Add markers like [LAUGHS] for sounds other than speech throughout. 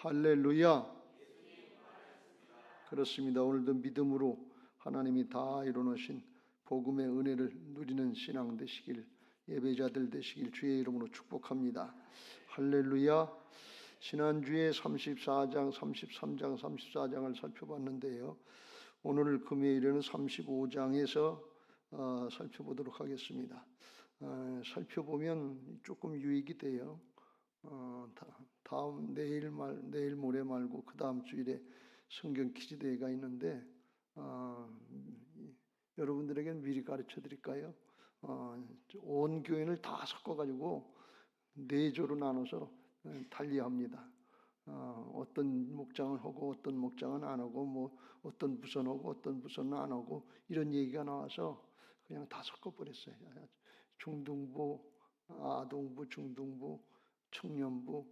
할렐루야. 그렇습니다. 오늘도 믿음으로 하나님이 다 이루어놓으신 복음의 은혜를 누리는 신앙 되시길 예배자들 되시길 주의 이름으로 축복합니다. 할렐루야. 지난주에 34장, 33장, 34장을 살펴봤는데요. 오늘 금요일에는 35장에서 어, 살펴보도록 하겠습니다. 어, 살펴보면 조금 유익이 돼요. 어, 다, 음 내일 말 내일 모레 말고 그 다음 주일에 성경 퀴즈 대회가 있는데 어, 여러분들에게는 미리 가르쳐 드릴까요? 어, 온 교인을 다 섞어 가지고 네 조로 나눠서 달리합니다. 어, 어떤 목장을 하고 어떤 목장은 안 하고 뭐 어떤 부선 하고 어떤 부선은 안 하고 이런 얘기가 나와서 그냥 다 섞어 버렸어요. 중등부, 아동부, 중등부, 청년부,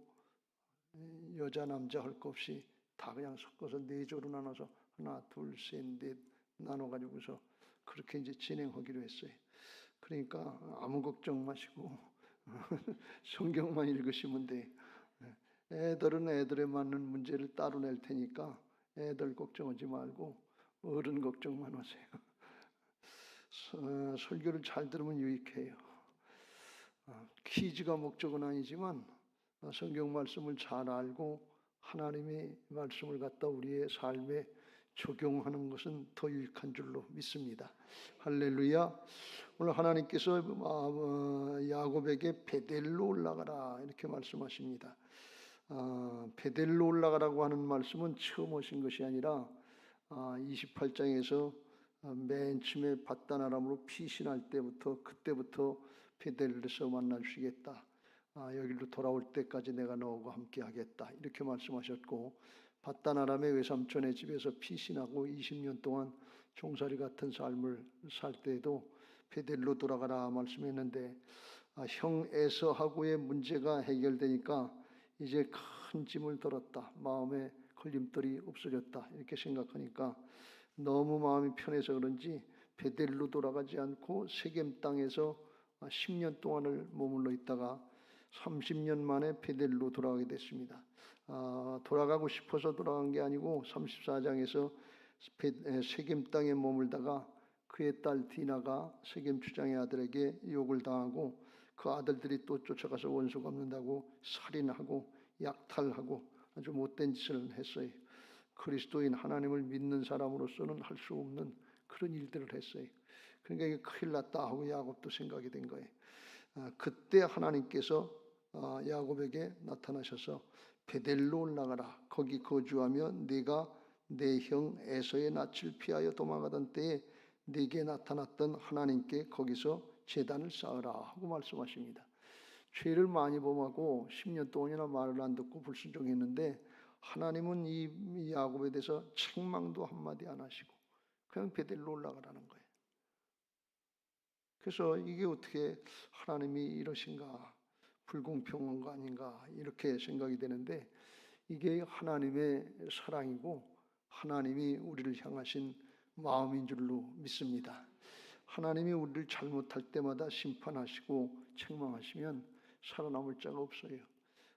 여자 남자 할 것 없이 다 그냥 섞어서 네 조로 나눠서 하나, 둘, 셋, 넷 나눠 가지고서 그렇게 이제 진행하기로 했어요. 그러니까 아무 걱정 마시고 [LAUGHS] 성경만 읽으시면 돼. 애들은 애들에 맞는 문제를 따로 낼 테니까 애들 걱정하지 말고 어른 걱정만 하세요. [LAUGHS] 어, 설교를 잘 들으면 유익해요. 어, 퀴즈가 목적은 아니지만 어, 성경 말씀을 잘 알고 하나님의 말씀을 갖다 우리의 삶에 적용하는 것은 더 유익한 줄로 믿습니다. 할렐루야. 오늘 하나님께서 야곱에게 베델로 올라가라 이렇게 말씀하십니다. 베델로 올라가라고 하는 말씀은 처음 오신 것이 아니라 28장에서 어, 맨 처음에 바다나람으로 피신할 때부터 그때부터 베델에서 만나주시겠다. 아, 여기로 돌아올 때까지 내가 너와 함께 하겠다. 이렇게 말씀하셨고 바다나람의 외삼촌의 집에서 피신하고 20년 동안 종살이 같은 삶을 살 때에도 베델로 돌아가라 말씀했는데 아, 형 에서하고의 문제가 해결되니까 이제 큰 짐을 들었다. 마음에 걸림돌이 없어졌다. 이렇게 생각하니까 너무 마음이 편해서 그런지 베델로 돌아가지 않고 세겜 땅에서 10년 동안을 머물러 있다가 30년 만에 베델로 돌아가게 됐습니다. 아, 돌아가고 싶어서 돌아간 게 아니고 34장에서 세겜 땅에 머물다가 그의 딸 디나가 세겜 주장의 아들에게 욕을 당하고 그 아들들이 또 쫓아가서 원수 갚는다고 살인하고 약탈하고 아주 못된 짓을 했어요. 그리스도인 하나님을 믿는 사람으로서는 할 수 없는 그런 일들을 했어요. 그러니까 이게 큰일 났다 하고 야곱도 생각이 된 거예요. 아, 그때 하나님께서 아, 야곱에게 나타나셔서 베델로 올라가라. 거기 거주하며 네가 내 형 에서의 낯을 피하여 도망가던 때에 네게 나타났던 하나님께 거기서 재단을 쌓으라 하고 말씀하십니다. 죄를 많이 범하고 10년 동안이나 말을 안 듣고 불순종했는데 하나님은 이 야곱에 대해서 책망도 한마디 안 하시고 그냥 베델로 올라가라는 거예요. 그래서 이게 어떻게 하나님이 이러신가 불공평한 거 아닌가 이렇게 생각이 되는데 이게 하나님의 사랑이고 하나님이 우리를 향하신 마음인 줄로 믿습니다. 하나님이 우리를 잘못할 때마다 심판하시고 책망하시면 살아남을 자가 없어요.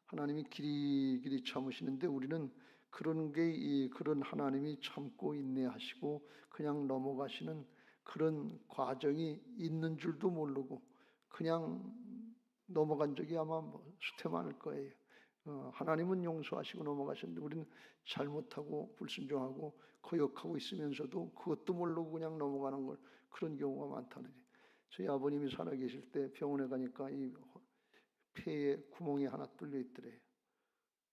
하나님이 길이 길이 참으시는데 우리는 그런 게 그런 하나님이 참고 인내하시고 그냥 넘어가시는 그런 과정이 있는 줄도 모르고 그냥 넘어간 적이 아마 뭐 수태 많을 거예요. 어, 하나님은 용서하시고 넘어가셨는데 우리는 잘못하고 불순종하고 거역하고 있으면서도 그것도 모르고 그냥 넘어가는 걸 그런 경우가 많다는 거예요. 저희 아버님이 살아계실 때 병원에 가니까 이 폐에 구멍이 하나 뚫려 있더래요.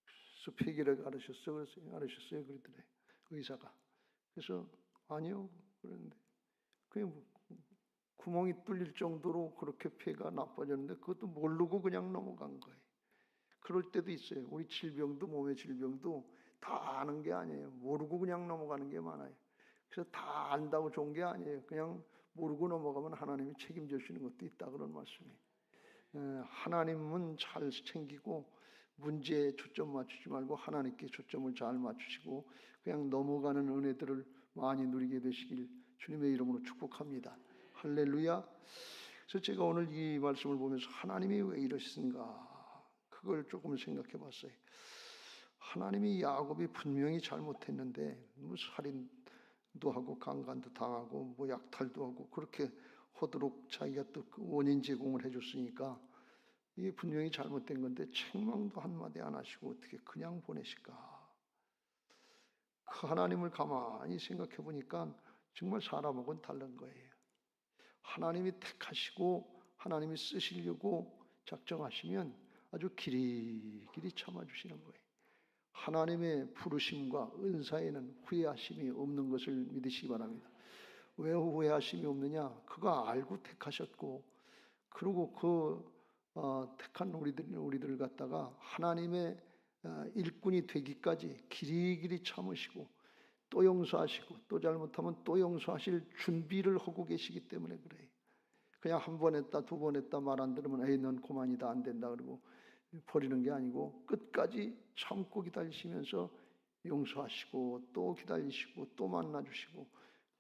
그래서 폐기를 알으셨어? 그랬어요. 알으셨어요? 그랬더래 의사가. 그래서 아니요. 그랬는데 뭐 구멍이 뚫릴 정도로 그렇게 폐가 나빠졌는데 그것도 모르고 그냥 넘어간 거예요. 그럴 때도 있어요. 우리 질병도 몸의 질병도 다 아는 게 아니에요. 모르고 그냥 넘어가는 게 많아요. 그래서 다 안다고 좋은 게 아니에요. 그냥 모르고 넘어가면 하나님이 책임져 주시는 것도 있다 그런 말씀이에요. 하나님은 잘 챙기고 문제에 초점 맞추지 말고 하나님께 초점을 잘 맞추시고 그냥 넘어가는 은혜들을 많이 누리게 되시길 주님의 이름으로 축복합니다. 할렐루야. 그래서 제가 오늘 이 말씀을 보면서 하나님이 왜 이러신가 그걸 조금 생각해 봤어요. 하나님이 야곱이 분명히 잘못했는데 뭐 살인도 하고 강간도 당하고 뭐 약탈도 하고 그렇게 하도록 자기가 또그 원인 제공을 해줬으니까 이게 분명히 잘못된 건데 책망도 한마디 안 하시고 어떻게 그냥 보내실까? 그 하나님을 가만히 생각해 보니까 정말 사람하고는 다른 거예요. 하나님이 택하시고 하나님이 쓰시려고 작정하시면 아주 길이길이 참아주시는 거예요. 하나님의 부르심과 은사에는 후회하심이 없는 것을 믿으시기 바랍니다. 왜 후회하심이 없느냐? 그가 알고 택하셨고, 그리고 그 어, 택한 우리들 우리들을 갖다가 하나님의 어, 일꾼이 되기까지 길이길이 참으시고 또 용서하시고 또 잘못하면 또 용서하실 준비를 하고 계시기 때문에 그래요. 그냥 한 번 했다 두 번 했다 말 안 들으면 에이 넌 그만이다 안 된다 그러고 버리는 게 아니고 끝까지 참고 기다리시면서 용서하시고 또 기다리시고 또 만나 주시고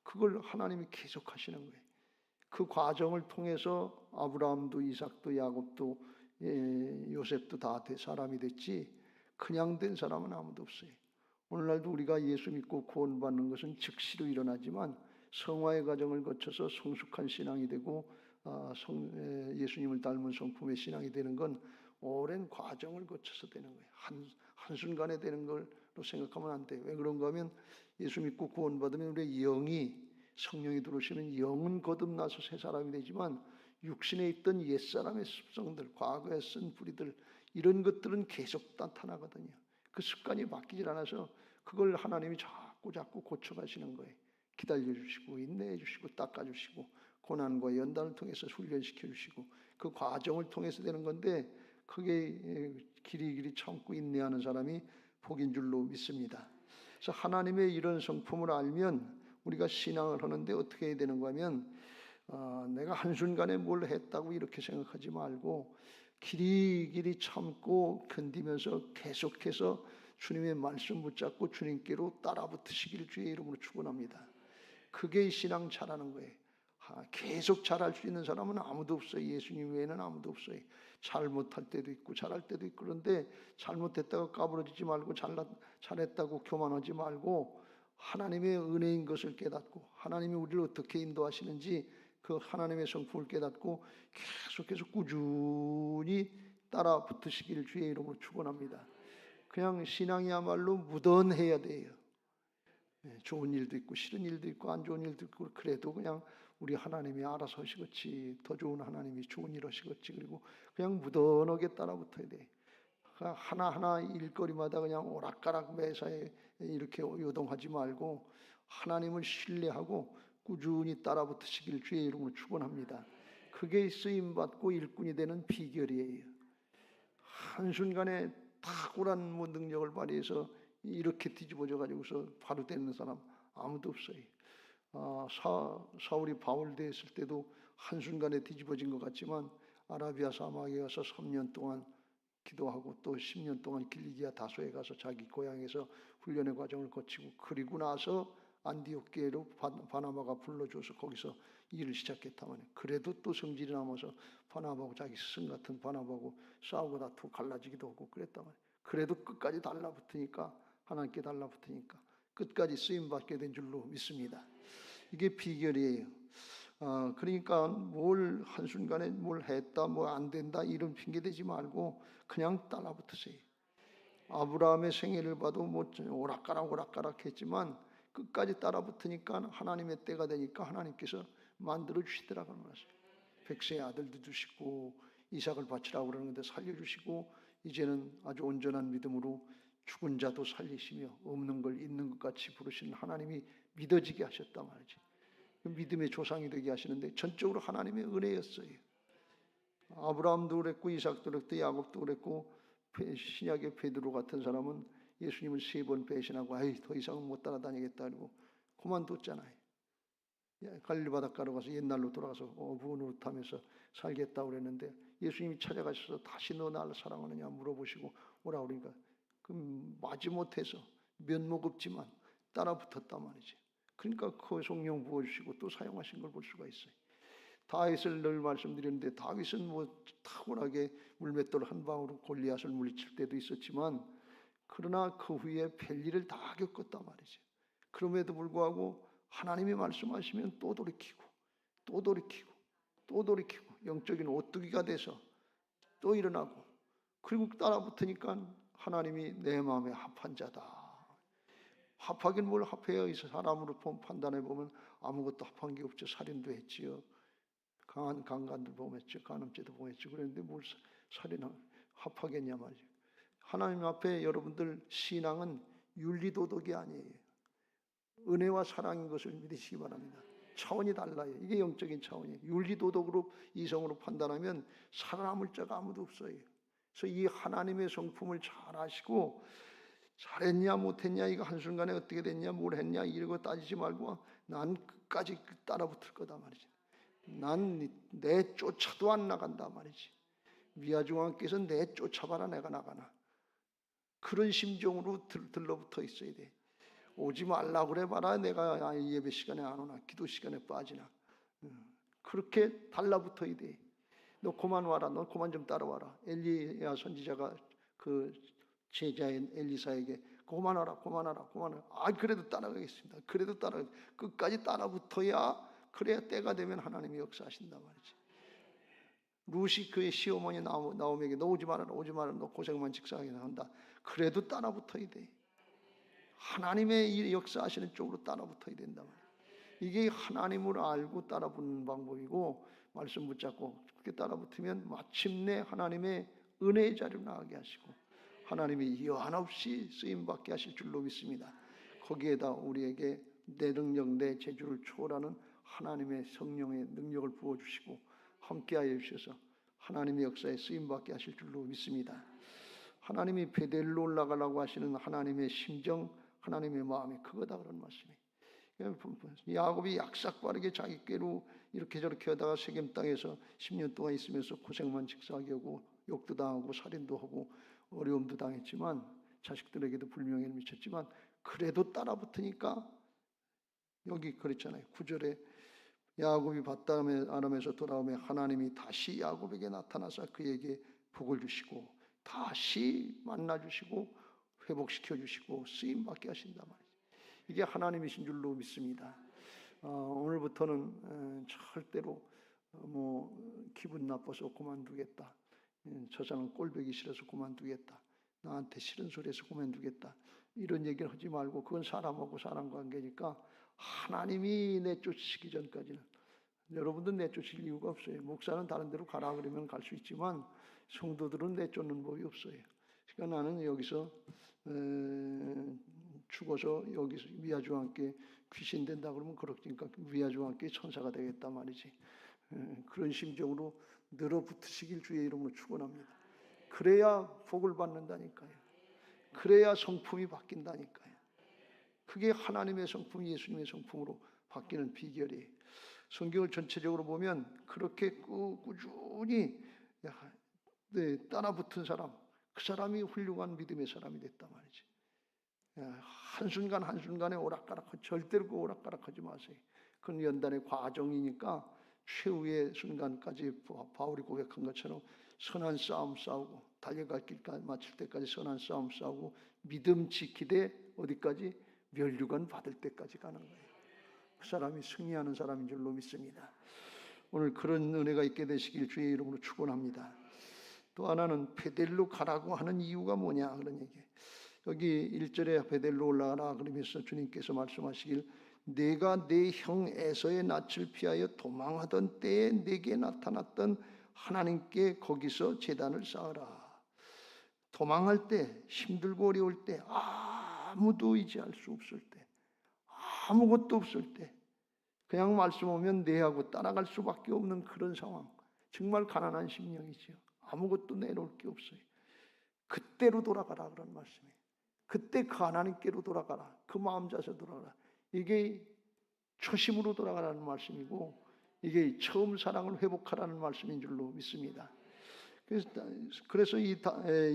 그걸 하나님이 계속 하시는 거예요. 그 과정을 통해서 아브라함도 이삭도 야곱도 예, 요셉도 다 대- 사람이 됐지 그냥 된 사람은 아무도 없어요. 오늘날도 우리가 예수 믿고 구원받는 것은 즉시로 일어나지만 성화의 과정을 거쳐서 성숙한 신앙이 되고 아, 예수님을 닮은 성품의 신앙이 되는 건 오랜 과정을 거쳐서 되는 거예요. 한, 한순간에 되는 걸로 생각하면 안 돼요. 왜 그런가 하면 예수 믿고 구원받으면 우리의 영이 성령이 들어오시면 영은 거듭나서 새 사람이 되지만 육신에 있던 옛사람의 습성들, 과거에 쓴 뿌리들 이런 것들은 계속 나타나거든요. 그 습관이 바뀌질 않아서 그걸 하나님이 자꾸 자꾸 고쳐가시는 거예요. 기다려 주시고 인내해 주시고 닦아 주시고 고난과 연단을 통해서 훈련시켜 주시고 그 과정을 통해서 되는 건데 그게 에, 길이 길이 참고 인내하는 사람이 복인 줄로 믿습니다. 그래서 하나님의 이런 성품을 알면 우리가 신앙을 하는데 어떻게 해야 되는가 하면 어, 내가 한순간에 뭘 했다고 이렇게 생각하지 말고 길이 길이 참고 견디면서 계속해서 주님의 말씀 붙잡고 주님께로 따라붙으시기를 주의 이름으로 축원합니다. 그게 신앙 잘하는 거예요. 아, 계속 잘할 수 있는 사람은 아무도 없어요. 예수님 외에는 아무도 없어요. 잘못할 때도 있고 잘할 때도 있고 그런데 잘못했다고 까부러지지 말고 잘났, 잘했다고 교만하지 말고 하나님의 은혜인 것을 깨닫고 하나님이 우리를 어떻게 인도하시는지 그 하나님의 성품을 깨닫고 계속해서 꾸준히 따라 붙으시기를 주의 이름으로 축원합니다. 그냥 신앙이야말로 무던해야 돼요. 예, 좋은 일도 있고 싫은 일도 있고 안 좋은 일도 있고 그래도 그냥 우리 하나님이 알아서 하시겠지 더 좋은 하나님이 좋은 일 하시겠지 그리고 그냥 무던하게 따라 붙어야 돼 하나하나 일거리마다 그냥 오락가락 매사에 이렇게 요동하지 말고 하나님을 신뢰하고 꾸준히 따라 붙으시길 주의 이름으로 축원합니다 그게 쓰임 받고 일꾼이 되는 비결이에요 한순간에 탁월한 뭐 능력을 발휘해서 이렇게 뒤집어져 가지고서 바로 되는 사람 아무도 없어요. 아, 사, 사울이 바울 대했을 때도 한순간에 뒤집어진 것 같지만 아라비아 사막에 가서 3년 동안 기도하고 또 10년 동안 길리기아 다소에 가서 자기 고향에서 훈련의 과정을 거치고 그리고 나서 안디옥계로 바- 바나바가 불러줘서 거기서 일을 시작했다만 그래도 또 성질이 남아서 바나바하고 자기 스승 같은 바나바하고 싸우고 다투고 갈라지기도 하고 그랬다만 그래도 끝까지 달라붙으니까 하나님께 달라붙으니까 끝까지 쓰임 받게 된 줄로 믿습니다. 이게 비결이에요. 아, 그러니까 뭘 한순간에 뭘 했다 뭐 안 된다 이런 핑계 대지 말고 그냥 따라붙으세요. 아브라함의 생애를 봐도 뭐 오락가락 오락가락 했지만 끝까지 따라붙으니까 하나님의 때가 되니까 하나님께서 만들어 주시더라고요. 백세의 아들도 주시고 이삭을 바치라고 그러는데 살려주시고 이제는 아주 온전한 믿음으로 죽은 자도 살리시며 없는 걸 있는 것 같이 부르시는 하나님이 믿어지게 하셨단 말이지. 그 믿음의 조상이 되게 하시는데 전적으로 하나님의 은혜였어요. 아브라함도 그랬고 이삭도 그랬고 야곱도 그랬고 베- 신약의 베드로 같은 사람은 예수님을 세 번 배신하고 아이 더 이상은 못 따라다니겠다 그러고 그만뒀잖아요. 예, 갈릴리 바닷가로 가서 옛날로 돌아가서 어부노릇 하면서 살겠다 그랬는데 예수님이 찾아가셔서 다시 너 나를 사랑하느냐 물어보시고 오라 그러니까 그 마지못해서 면목 없지만 따라 붙었단 말이지. 그러니까 그 성령 부어주시고 또 사용하신 걸 볼 수가 있어요. 다윗을 늘 말씀드렸는데 다윗은 뭐 탁월하게 물맷돌 한 방으로 골리앗을 물리칠 때도 있었지만 그러나 그 후에 별일을 다 겪었단 말이죠. 그럼에도 불구하고 하나님이 말씀하시면 또 돌이키고 또 돌이키고 또 돌이키고 영적인 오뚜기가 돼서 또 일어나고 그리고 따라붙으니까 하나님이 내 마음에 합한 자다. 합하긴 뭘 합해요? 이 사람으로 본- 판단해 보면 아무것도 합한 게 없죠. 살인도 했지요. 강한 강간도 범했죠. 간음죄도 범했죠. 그런데 뭘 사- 살인하 합하겠냐 말이죠. 하나님 앞에 여러분들 신앙은 윤리도덕이 아니에요. 은혜와 사랑인 것을 믿으시기 바랍니다. 차원이 달라요. 이게 영적인 차원이에요. 윤리도덕으로 이성으로 판단하면 살아남을 자가 아무도 없어요. 그래서 이 하나님의 성품을 잘 아시고 잘했냐 못했냐 이거 한순간에 어떻게 됐냐 뭘 했냐 이러고 따지지 말고 난 끝까지 따라붙을 거다 말이지. 난 내 쫓아도 안 나간다 말이지. 미아중앙께서 내 쫓아봐라 내가 나가나. 그런 심정으로 들, 들러붙어 있어야 돼. 오지 말라 그래 봐라 내가 아, 예배 시간에 안 오나 기도 시간에 빠지나. 음, 그렇게 달라붙어야 돼. 너 그만 와라. 너 그만 좀 따라와라. 엘리야 선지자가 그 제자인 엘리사에게 와라. 그만 와라. 아 그래도 따라가겠습니다. 그래도 따라 끝까지 따라붙어야 그래야 때가 되면 하나님이 역사하신단 말이지. 루시 그의 시어머니 나오미에게 너 오지 말아라. 오지 말아라. 너 고생만 직사하게 한다. 그래도 따라붙어야 돼. 하나님의 이 역사하시는 쪽으로 따라붙어야 된다. 이게 하나님을 알고 따라붙는 방법이고 말씀 붙잡고 그렇게 따라붙으면 마침내 하나님의 은혜의 자리로 나가게 하시고 하나님이 여한없이 쓰임 받게 하실 줄로 믿습니다. 거기에다 우리에게 내 능력, 내 재주를 초월하는 하나님의 성령의 능력을 부어 주시고 함께하여 주셔서 하나님의 역사에 쓰임 받게 하실 줄로 믿습니다. 하나님이 베델로 올라가라고 하시는 하나님의 심정, 하나님의 마음이 그거다 그런 말씀이. 야곱이 약삭빠르게 자기께로 이렇게 저렇게 하다가 세겜 땅에서 10년 동안 있으면서 고생만 직사하게 하고 욕도 당하고 살인도 하고 어려움도 당했지만 자식들에게도 불명예를 미쳤지만 그래도 따라붙으니까 여기 그랬잖아요. 구절에 야곱이 바다에 아람에서 돌아오며 하나님이 다시 야곱에게 나타나서 그에게 복을 주시고 다시 만나 주시고 회복시켜 주시고 쓰임 받게 하신단 말이죠. 이게 하나님이신 줄로 믿습니다. 어, 오늘부터는 에, 절대로 어, 뭐 기분 나빠서 그만두겠다. 음, 저 사람 꼴보기 싫어서 그만두겠다. 나한테 싫은 소리해서 그만두겠다. 이런 얘기를 하지 말고 그건 사람하고 사람 관계니까 하나님이 내쫓으시기 전까지는 여러분들 내쫓을 이유가 없어요. 목사는 다른 데로 가라 그러면 갈 수 있지만 성도들은 내쫓는 법이 없어요. 그러니까 나는 여기서 에, 죽어서 여기서 위아주와 함께 귀신 된다 그러면 그렇니까 위아주와 함께 천사가 되겠다 말이지. 에, 그런 심정으로 늘어붙으시길 주의 이름으로 축원합니다. 그래야 복을 받는다니까요. 그래야 성품이 바뀐다니까요. 그게 하나님의 성품, 예수님의 성품으로 바뀌는 비결이에요. 성경을 전체적으로 보면 그렇게 꾸- 꾸준히 야, 네, 따라붙은 사람, 그 사람이 훌륭한 믿음의 사람이 됐단 말이지. 야, 한순간 한순간에 오락가락 절대로 그 오락가락하지 마세요. 그건 연단의 과정이니까 최후의 순간까지 바- 바울이 고백한 것처럼 선한 싸움 싸우고 달려갈 길까지 마칠 때까지 선한 싸움 싸우고 믿음 지키되 어디까지 멸류관 받을 때까지 가는 거예요. 그 사람이 승리하는 사람인 줄로 믿습니다. 오늘 그런 은혜가 있게 되시길 주의 이름으로 축원합니다. 또 하나는 베델로 가라고 하는 이유가 뭐냐 그런 얘기. 여기 1절에 베델로 올라가라 그러면서 주님께서 말씀하시길 내가 내 형 에서의 낯을 피하여 도망하던 때에 내게 나타났던 하나님께 거기서 제단을 쌓으라. 도망할 때 힘들고 어려울 때 아무도 의지할 수 없을 때 아무것도 없을 때 그냥 말씀 오면 내하고 따라갈 수밖에 없는 그런 상황 정말 가난한 심령이지요 아무것도 내놓을 게 없어요. 그때로 돌아가라 그런 말씀이에요. 그때 그 하나님께로 돌아가라. 그 마음 자세 돌아가라. 이게 초심으로 돌아가라는 말씀이고 이게 처음 사랑을 회복하라는 말씀인 줄로 믿습니다. 그래서, 그래서 이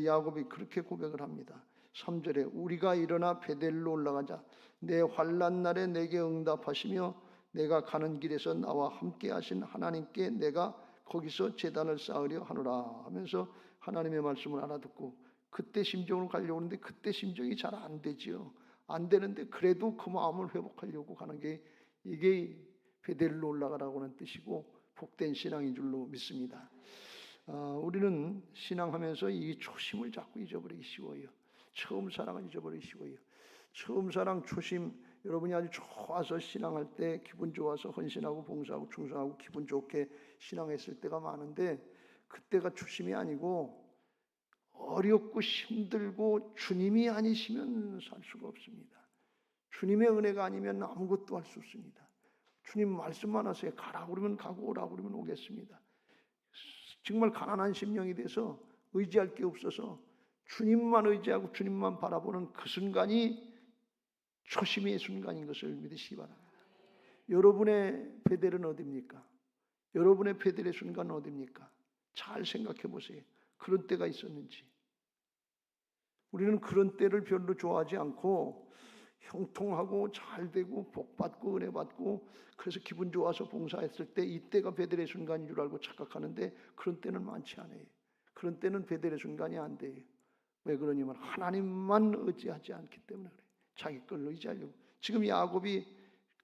야곱이 그렇게 고백을 합니다. 3절에 우리가 일어나 베델로 올라가자. 내 환난 날에 내게 응답하시며 내가 가는 길에서 나와 함께 하신 하나님께 내가 거기서 제단을 쌓으려 하노라 하면서 하나님의 말씀을 알아듣고 그때 심정으로 가려고 하는데 그때 심정이 잘 안 되지요. 안 되는데 그래도 그 마음을 회복하려고 가는 게 이게 베델로 올라가라고 하는 뜻이고 복된 신앙인 줄로 믿습니다. 아, 우리는 신앙하면서 이 초심을 자꾸 잊어버리기 쉬워요. 처음 사랑을 잊어버리기 쉬워요. 처음 사랑 초심 여러분이 아주 좋아서 신앙할 때 기분 좋아서 헌신하고 봉사하고 충성하고 기분 좋게 신앙했을 때가 많은데 그때가 초심이 아니고 어렵고 힘들고 주님이 아니시면 살 수가 없습니다. 주님의 은혜가 아니면 아무것도 할 수 없습니다. 주님 말씀만 하세요. 가라 그러면 가고 오라 그러면 오겠습니다. 정말 가난한 심령이 돼서 의지할 게 없어서 주님만 의지하고 주님만 바라보는 그 순간이 초심의 순간인 것을 믿으시기 바랍니다. 여러분의 베델은 어디입니까? 여러분의 베델의 순간은 어디입니까? 잘 생각해 보세요. 그런 때가 있었는지. 우리는 그런 때를 별로 좋아하지 않고 형통하고 잘 되고 복 받고 은혜 받고 그래서 기분 좋아서 봉사했을 때 이때가 베델의 순간인 줄 알고 착각하는데 그런 때는 많지 않아요. 그런 때는 베델의 순간이 안 돼요. 왜 그러냐면 하나님만 의지하지 않기 때문에 그래요. 자기 걸로 의지하려고. 지금 야곱이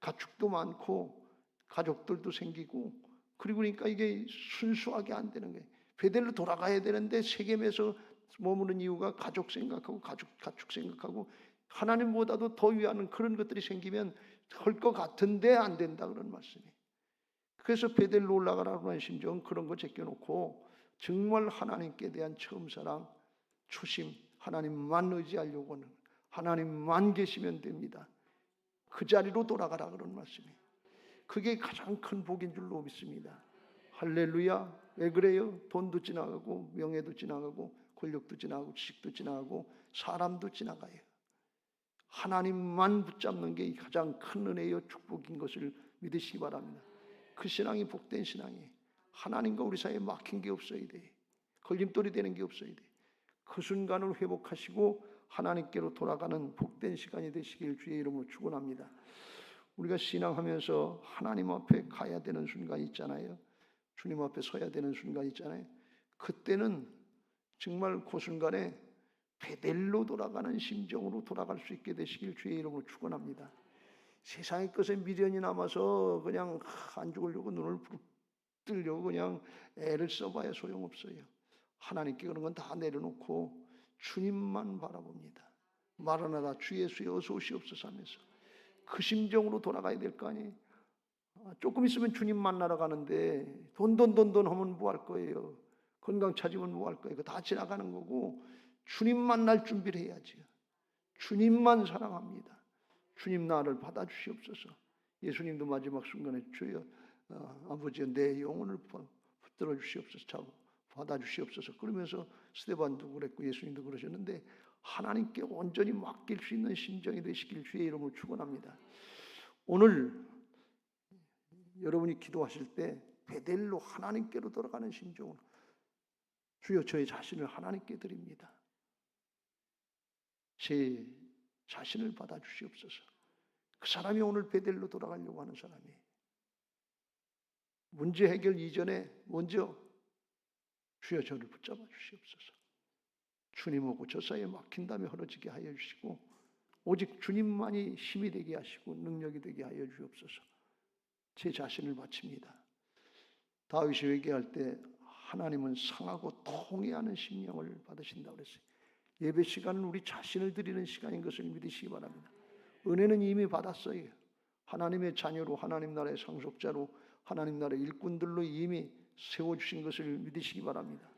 가축도 많고 가족들도 생기고 그리고 그러니까 이게 순수하게 안 되는 거예요. 베델로 돌아가야 되는데 세겜에서 머무는 이유가 가족 생각하고 가족 가축 생각하고 하나님보다도 더 위하는 그런 것들이 생기면 할 것 같은데 안 된다 그런 말씀이. 그래서 베델로 올라가라고 하는 심정은 그런 거 제껴놓고 정말 하나님께 대한 처음 사랑, 초심, 하나님만 의지하려고 하는 하나님만 계시면 됩니다. 그 자리로 돌아가라 그런 말씀이. 그게 가장 큰 복인 줄로 믿습니다. 할렐루야. 왜 그래요? 돈도 지나가고 명예도 지나가고 권력도 지나가고 지식도 지나가고 사람도 지나가요. 하나님만 붙잡는 게 가장 큰 은혜요 축복인 것을 믿으시기 바랍니다. 그 신앙이 복된 신앙이 하나님과 우리 사이에 막힌 게 없어야 돼. 걸림돌이 되는 게 없어야 돼. 그 순간을 회복하시고 하나님께로 돌아가는 복된 시간이 되시길 주의 이름으로 축원합니다. 우리가 신앙하면서 하나님 앞에 가야 되는 순간 있잖아요. 주님 앞에 서야 되는 순간 있잖아요. 그때는 정말 그 순간에 베델로 돌아가는 심정으로 돌아갈 수 있게 되시길 주의 이름으로 축원합니다. 세상의 것에 미련이 남아서 그냥 안 죽으려고 눈을 뜨려고 그냥 애를 써봐야 소용없어요. 하나님께 그런 건 다 내려놓고 주님만 바라봅니다. 마라나다 주 예수여 어서 오시옵소서 하면서 그 심정으로 돌아가야 될 거 아니에요. 아, 조금 있으면 주님 만나러 가는데 돈 돈 돈 돈 하면 뭐 할 거예요. 건강 찾으면 뭐 할 거예요. 그거 다 지나가는 거고 주님 만날 준비를 해야지요. 주님만 사랑합니다. 주님 나를 받아주시옵소서. 예수님도 마지막 순간에 주여 어, 아버지 내 영혼을 붙들어 주시옵소서. 받아주시옵소서. 그러면서 스테반도 그랬고 예수님도 그러셨는데 하나님께 온전히 맡길 수 있는 심정이 되시길 주의 이름으로 축원합니다. 오늘 여러분이 기도하실 때 베델로 하나님께로 돌아가는 심정으로 주여 저의 자신을 하나님께 드립니다. 제 자신을 받아 주시옵소서. 그 사람이 오늘 베델로 돌아가려고 하는 사람이 문제 해결 이전에 먼저 주여 저를 붙잡아 주시옵소서. 주님하고 저 사이에 막힌 다음에 흐러지게 하여 주시고 오직 주님만이 힘이 되게 하시고 능력이 되게 하여 주옵소서. 제 자신을 바칩니다. 다윗이 회개할 때 하나님은 상하고 통해하는 심령을 받으신다고 그랬어요. 예배 시간은 우리 자신을 드리는 시간인 것을 믿으시기 바랍니다. 은혜는 이미 받았어요. 하나님의 자녀로 하나님 나라의 상속자로 하나님 나라의 일꾼들로 이미 세워 주신 것을 믿으시기 바랍니다.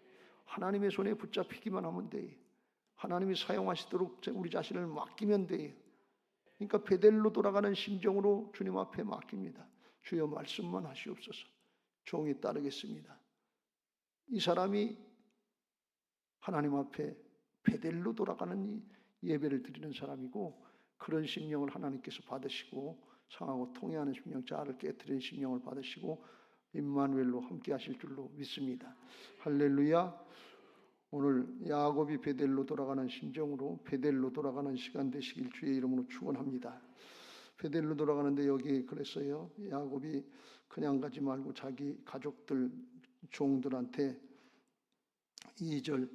하나님의 손에 붙잡히기만 하면 돼요. 하나님이 사용하시도록 우리 자신을 맡기면 돼요. 그러니까 베델로 돌아가는 심정으로 주님 앞에 맡깁니다. 주여 말씀만 하시옵소서. 종이 따르겠습니다. 이 사람이 하나님 앞에 베델로 돌아가는 이 예배를 드리는 사람이고 그런 심령을 하나님께서 받으시고 상하고 통해하는 심령, 자아를 깨뜨리는 심령을 받으시고 임마누엘로 함께 하실 줄로 믿습니다. 할렐루야. 오늘 야곱이 베델로 돌아가는 심정으로 베델로 돌아가는 시간 되시길 주의 이름으로 축원합니다. 베델로 돌아가는데 여기 그랬어요. 야곱이 그냥 가지 말고 자기 가족들 종들한테 2절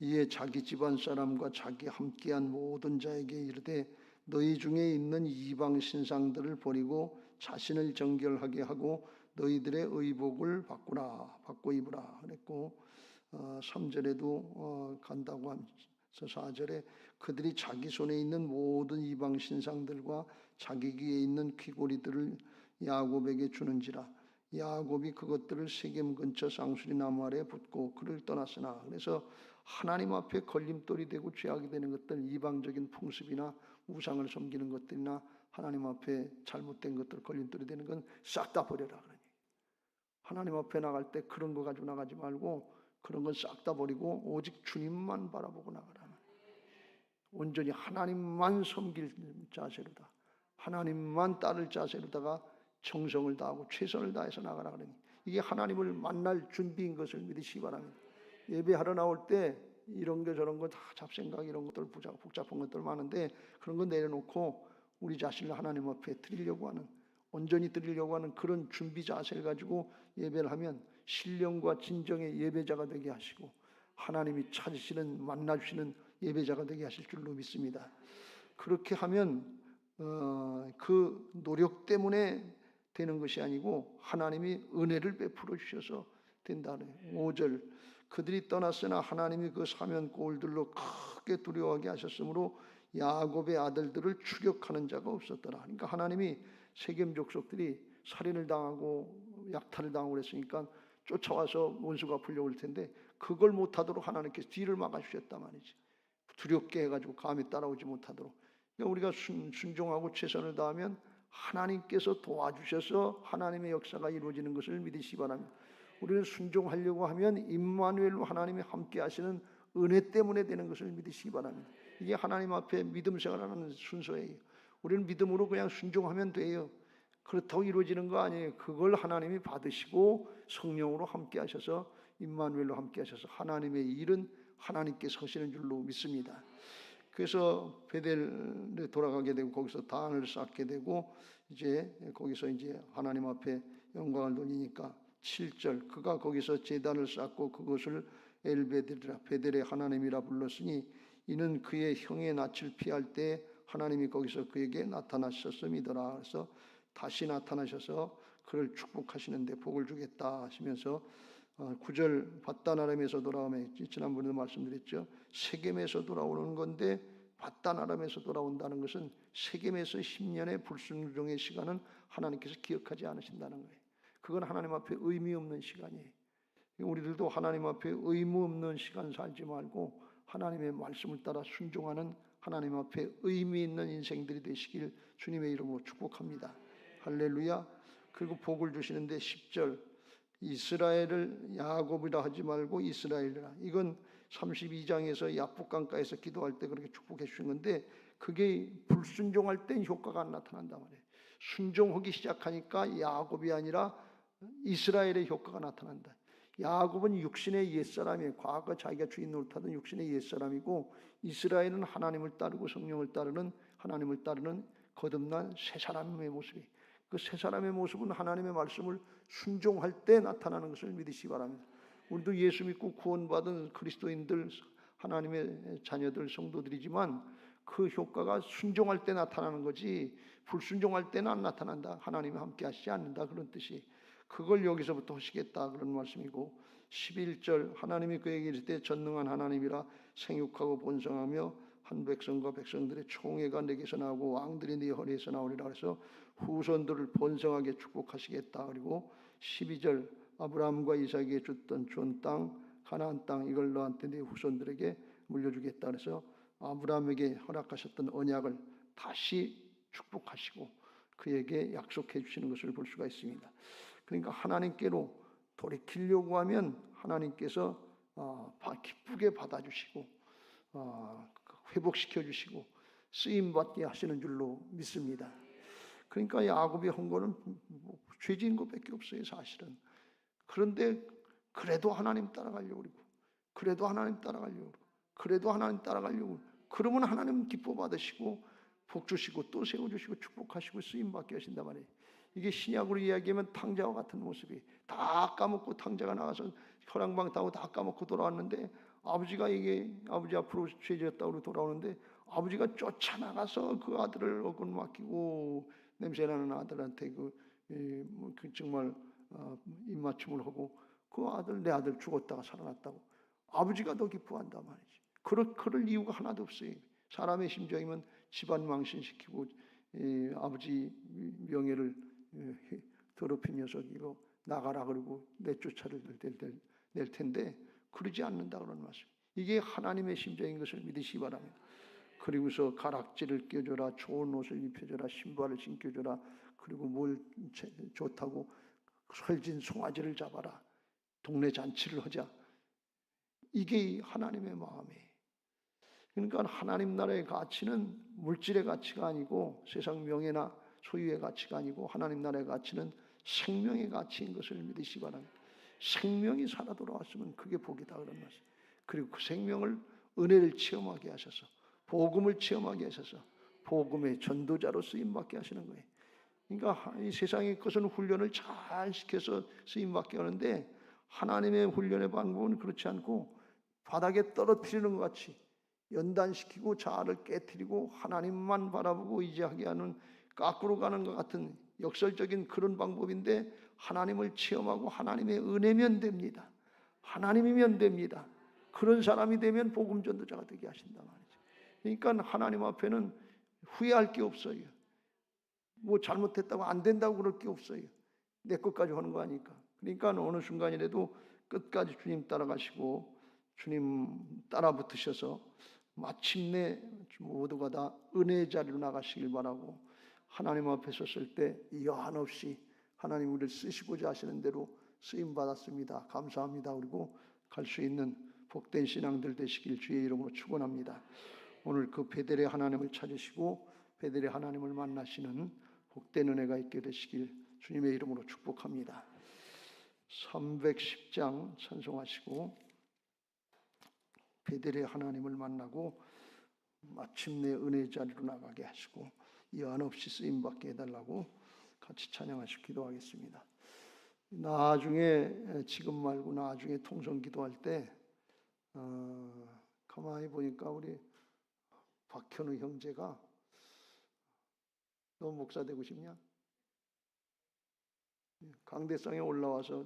이에 자기 집안 사람과 자기 함께한 모든 자에게 이르되 너희 중에 있는 이방 신상들을 버리고 자신을 정결하게 하고 너희들의 의복을 바꾸라 바꿔 입으라 그랬고 어, 3절에도 어, 간다고 하면서 4절에 그들이 자기 손에 있는 모든 이방 신상들과 자기 귀에 있는 귀고리들을 야곱에게 주는지라. 야곱이 그것들을 세겜 근처 쌍수리 나무 아래 붙고 그를 떠났으나 그래서 하나님 앞에 걸림돌이 되고 죄악이 되는 것들 이방적인 풍습이나 우상을 섬기는 것들이나 하나님 앞에 잘못된 것들 걸림돌이 되는 건 싹 다 버려라 그러니 하나님 앞에 나갈 때 그런 거 가지고 나가지 말고 그런 건 싹 다 버리고 오직 주님만 바라보고 나가라 온전히 하나님만 섬길 자세로다 하나님만 따를 자세로다가 정성을 다하고 최선을 다해서 나가라 그러니 이게 하나님을 만날 준비인 것을 믿으시기 바랍니다. 예배하러 나올 때 이런 게 저런 거 다 잡생각 이런 것들 복잡- 복잡한 것들 많은데 그런 거 내려놓고 우리 자신을 하나님 앞에 드리려고 하는 온전히 드리려고 하는 그런 준비 자세를 가지고 예배를 하면 신령과 진정의 예배자가 되게 하시고 하나님이 찾으시는 만나주시는 예배자가 되게 하실 줄로 믿습니다. 그렇게 하면 어, 그 노력 때문에 되는 것이 아니고 하나님이 은혜를 베풀어 주셔서 된다는 5절 그들이 떠났으나 하나님이 그 사면 꼴들로 크게 두려워하게 하셨으므로 야곱의 아들들을 추격하는 자가 없었더라. 그러니까 하나님이 세겜 족속들이 살인을 당하고 약탈을 당하고 그랬으니까 쫓아와서 원수가 풀려올 텐데 그걸 못하도록 하나님께서 뒤를 막아 주셨단 말이지. 두렵게 해가지고 감히 따라오지 못하도록. 그러니까 우리가 순, 순종하고 최선을 다하면 하나님께서 도와주셔서 하나님의 역사가 이루어지는 것을 믿으시기 바랍니다. 우리는 순종하려고 하면 임마누엘로 하나님이 함께 하시는 은혜 때문에 되는 것을 믿으시기 바랍니다. 이게 하나님 앞에 믿음 생활하는 순서예요. 우리는 믿음으로 그냥 순종하면 돼요. 그렇다고 이루어지는 거 아니에요. 그걸 하나님이 받으시고 성령으로 함께 하셔서 임마누엘로 함께 하셔서 하나님의 일은 하나님께 서시는 줄로 믿습니다. 그래서 베델에 돌아가게 되고 거기서 단을 쌓게 되고 이제 거기서 이제 하나님 앞에 영광을 돌리니까 7절 그가 거기서 제단을 쌓고 그것을 엘베델이라 베델의 하나님이라 불렀으니 이는 그의 형의 낯을 피할 때 하나님이 거기서 그에게 나타나셨음이더라 그래서 다시 나타나셔서 그를 축복하시는데 복을 주겠다 하시면서 어, 구절 바다나람에서 돌아오면 지난번에도 말씀드렸죠. 세겜에서 돌아오는 건데 바다나람에서 돌아온다는 것은 세겜에서 10년의 불순종의 시간은 하나님께서 기억하지 않으신다는 거예요. 그건 하나님 앞에 의미 없는 시간이에요. 우리들도 하나님 앞에 의무 없는 시간 살지 말고 하나님의 말씀을 따라 순종하는 하나님 앞에 의미 있는 인생들이 되시길 주님의 이름으로 축복합니다. 할렐루야. 그리고 복을 주시는데 10절 이스라엘을 야곱이라 하지 말고 이스라엘이라. 이건 32장에서 야복강가에서 기도할 때 그렇게 축복해 주신 건데 그게 불순종할 땐 효과가 안 나타난단 말이에요. 순종하기 시작하니까 야곱이 아니라 이스라엘의 효과가 나타난다. 야곱은 육신의 옛사람이에요. 과거 자기가 주인 노릇하던 육신의 옛사람이고 이스라엘은 하나님을 따르고 성령을 따르는 하나님을 따르는 거듭난 새 사람의 모습이. 그새 사람의 모습은 하나님의 말씀을 순종할 때 나타나는 것을 믿으시기 바랍니다. 우리도 예수 믿고 구원받은 그리스도인들 하나님의 자녀들 성도들이지만 그 효과가 순종할 때 나타나는 거지 불순종할 때는 안 나타난다. 하나님이 함께 하시지 않는다. 그런 뜻이. 그걸 여기서부터 하시겠다. 그런 말씀이고 11절 하나님이 그에게 이를 때 전능한 하나님이라 생육하고 번성하며 한 백성과 백성들의 총회가 내게서 나오고 왕들이 네 허리에서 나오리라 그래서 후손들을 번성하게 축복하시겠다. 그리고 12절 아브라함과 이삭에게 줬던 좋은 땅 가나안 땅 이걸 너한테 네 후손들에게 물려주겠다. 그래서 아브라함에게 허락하셨던 언약을 다시 축복하시고 그에게 약속해 주시는 것을 볼 수가 있습니다. 그러니까 하나님께로 돌이키려고 하면 하나님께서 어, 기쁘게 받아주시고 어, 회복시켜 주시고 쓰임 받게 하시는 줄로 믿습니다. 그러니까 야곱이 한 거는 뭐 죄진 것밖에 없어요, 사실은. 그런데 그래도 하나님 따라가려고 그러고, 그래도 하나님 따라가려고 그러고, 그래도 하나님 따라가려고. 그러면 하나님 기뻐 받으시고 복 주시고 또 세워 주시고 축복하시고 쓰임 받게 하신단 말이에요. 이게 신약으로 이야기하면 탕자와 같은 모습이 다 까먹고 탕자가 나가서 혈안방 타고 다 까먹고 돌아왔는데 아버지가 이게 아버지 앞으로 죄지었다고 돌아오는데 아버지가 쫓아나가서 그 아들을 어근 맡기고 냄새나는 아들한테 그, 이, 뭐, 그 정말 어, 입맞춤을 하고 그 아들 내 아들 죽었다가 살아났다고 아버지가 더 기뻐한단 말이지. 그럴, 그럴 이유가 하나도 없어요. 사람의 심정이면 집안 망신시키고 이, 아버지 명예를 예, 더럽힌 녀석이고 나가라 그러고 내쫓아를 낼, 낼, 낼 텐데 그러지 않는다 그런 말씀. 이게 하나님의 심정인 것을 믿으시기 바랍니다. 그리고서 가락지를 껴줘라, 좋은 옷을 입혀줘라, 신발을 신겨줘라, 그리고 뭘 제- 좋다고 설진 송아지를 잡아라, 동네 잔치를 하자. 이게 하나님의 마음이에요. 그러니까 하나님 나라의 가치는 물질의 가치가 아니고 세상 명예나 소유의 가치가 아니고 하나님 나라의 가치는 생명의 가치인 것을 믿으시기 바랍니다. 생명이 살아 돌아왔으면 그게 복이다 그런 말씀. 그리고 그 생명을 은혜를 체험하게 하셔서 복음을 체험하게 하셔서 복음의 전도자로 쓰임 받게 하시는 거예요. 그러니까 이 세상의 것은 훈련을 잘 시켜서 쓰임 받게 하는데 하나님의 훈련의 방법은 그렇지 않고 바닥에 떨어뜨리는 것 같이 연단시키고 자아를 깨뜨리고 하나님만 바라보고 의지하게 하는 거꾸로 가는 것 같은 역설적인 그런 방법인데 하나님을 체험하고 하나님의 은혜면 됩니다. 하나님이면 됩니다. 그런 사람이 되면 복음 전도자가 되게 하신다 말이죠. 그러니까 하나님 앞에는 후회할 게 없어요. 뭐 잘못했다고 안 된다고 그럴 게 없어요. 내 것까지 하는 거 아니까. 그러니까 어느 순간이라도 끝까지 주님 따라가시고 주님 따라 붙으셔서 마침내 모두가 다 은혜의 자리로 나가시길 바라고 하나님 앞에 섰을 때 여한 없이 하나님 우리를 쓰시고자 하시는 대로 쓰임 받았습니다. 감사합니다. 그리고 갈 수 있는 복된 신앙들 되시길 주의 이름으로 축원합니다. 오늘 그 베델의 하나님을 찾으시고 베델의 하나님을 만나시는 복된 은혜가 있게 되시길 주님의 이름으로 축복합니다. 310장 찬송하시고 베델의 하나님을 만나고 마침내 은혜의 자리로 나가게 하시고 여한 없이 쓰임 받게 해달라고 같이 찬양하시고 기도하겠습니다. 나중에 지금 말고 나중에 통성 기도할 때 어, 가만히 보니까 우리 박현우 형제가 너 목사 되고 싶냐? 강대상에 올라와서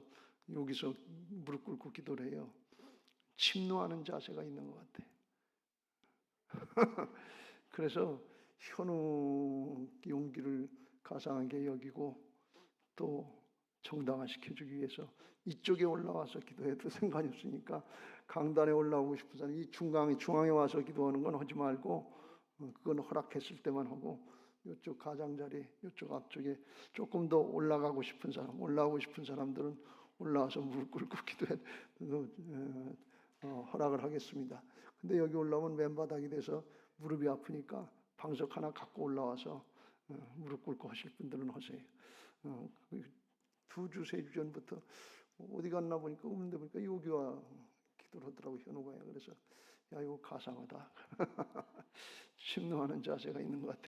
여기서 무릎 꿇고 기도를 해요. 침노하는 자세가 있는 것 같아. [LAUGHS] 그래서 현우 용기를 가상하게 여기고 또 정당화시켜주기 위해서 이쪽에 올라와서 기도해도 [LAUGHS] 상관이 없으니까 강단에 올라오고 싶은 사람 이 중앙에 중앙에 와서 기도하는 건 하지 말고 어, 그건 허락했을 때만 하고 이쪽 가장자리 이쪽 앞쪽에 조금 더 올라가고 싶은 사람 올라오고 싶은 사람들은 올라와서 무릎 꿇고 [LAUGHS] 기도해 어, 어, 허락을 하겠습니다. 근데 여기 올라오면 맨바닥이 돼서 무릎이 아프니까 방석 하나 갖고 올라와서 어, 무릎 꿇고 하실 분들은 하세요. 어, 두 주, 세주 전부터 어디 갔나 보니까 없는데 보니까 여기 와 기도를 하더라고 현우가 그래서 야 이거 가상하다. [LAUGHS] 침노하는 자세가 있는 것 같아.